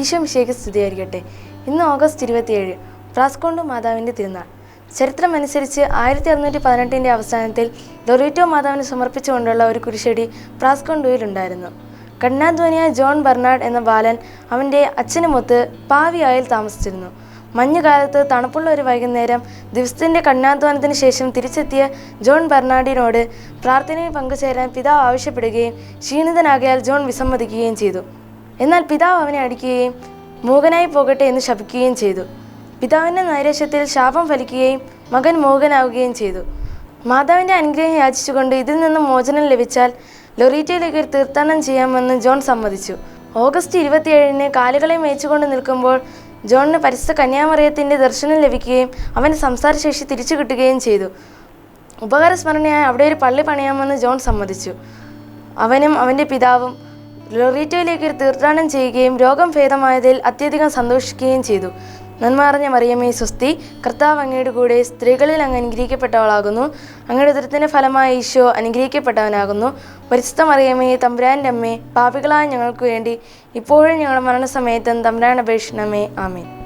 ഈശോ മിശേക്ക് സ്തുതിയായിരിക്കട്ടെ. ഇന്ന് ഓഗസ്റ്റ് ഇരുപത്തിയേഴ് ഫ്രാസ്കോണ്ടു മാതാവിന്റെ തിരുനാൾ. ചരിത്രമനുസരിച്ച് ആയിരത്തി അറുന്നൂറ്റി പതിനെട്ടിന്റെ അവസാനത്തിൽ ലൊറീറ്റോ മാതാവിന് സമർപ്പിച്ചുകൊണ്ടുള്ള ഒരു കുരിശടി ഫ്രാസ്കോണ്ടുവിലുണ്ടായിരുന്നു കണ്ണാധ്വാനിയായ ജോൺ ബെർണാഡ് എന്ന ബാലൻ അവന്റെ അച്ഛനുമൊത്ത് പാവിയായിൽ താമസിച്ചിരുന്നു. മഞ്ഞുകാലത്ത് തണുപ്പുള്ള ഒരു വൈകുന്നേരം ദിവസത്തിന്റെ കണ്ണാധ്വാനത്തിന് ശേഷം തിരിച്ചെത്തിയ ജോൺ ബെർണാഡിനോട് പ്രാർത്ഥനയിൽ പങ്കുചേരാൻ പിതാവ് ആവശ്യപ്പെടുകയും ക്ഷീണിതനാകയാൽ ജോൺ വിസമ്മതിക്കുകയും ചെയ്തു. എന്നാൽ പിതാവ് അവനെ അടിക്കുകയും മൂകനായി പോകട്ടെ എന്ന് ശപിക്കുകയും ചെയ്തു. പിതാവിന്റെ നൈരാശ്യത്തിൽ ശാപം ഫലിക്കുകയും മകൻ മോഹനാവുകയും ചെയ്തു. മാതാവിന്റെ അനുഗ്രഹം യാചിച്ചുകൊണ്ട് ഇതിൽ നിന്ന് മോചനം ലഭിച്ചാൽ ലൊറീറ്റയിലേക്ക് ഒരു തീർത്ഥാടനം ചെയ്യാമെന്ന് ജോൺ സമ്മതിച്ചു. ഓഗസ്റ്റ് ഇരുപത്തിയേഴിന് കാലുകളെ മേച്ചുകൊണ്ട് നിൽക്കുമ്പോൾ ജോണിന് പരിശുദ്ധ കന്യാമറിയത്തിന്റെ ദർശനം ലഭിക്കുകയും അവന്റെ സംസാരശേഷി തിരിച്ചു കിട്ടുകയും ചെയ്തു. ഉപകാരസ്മരണയായി അവിടെ ഒരു പള്ളി പണിയാമെന്ന് ജോൺ സമ്മതിച്ചു. അവനും അവന്റെ പിതാവും ലൊറീറ്റോയിലേക്ക് തീർത്ഥാടനം ചെയ്യുകയും രോഗം ഭേദമായതിൽ അത്യധികം സന്തോഷിക്കുകയും ചെയ്തു. നന്മ അറിഞ്ഞ മറിയമേ സ്വസ്തി കർത്താവ് അങ്ങയുടെ കൂടെ സ്ത്രീകളിൽ അങ്ങ് അനുഗ്രഹിക്കപ്പെട്ടവളാകുന്നു. അങ്ങയുടെ ഉദരത്തിന്റെ ഫലമായ ഈശോ അനുഗ്രഹിക്കപ്പെട്ടവനാകുന്നു. പരിശുദ്ധ മറിയമേ തമ്പുരാന്റെ അമ്മേ പാപികളായ ഞങ്ങൾക്ക് വേണ്ടി ഇപ്പോഴും ഞങ്ങളുടെ മരണസമയത്തും തമ്പുരാൻ അപേക്ഷണമേ ആമേൻ.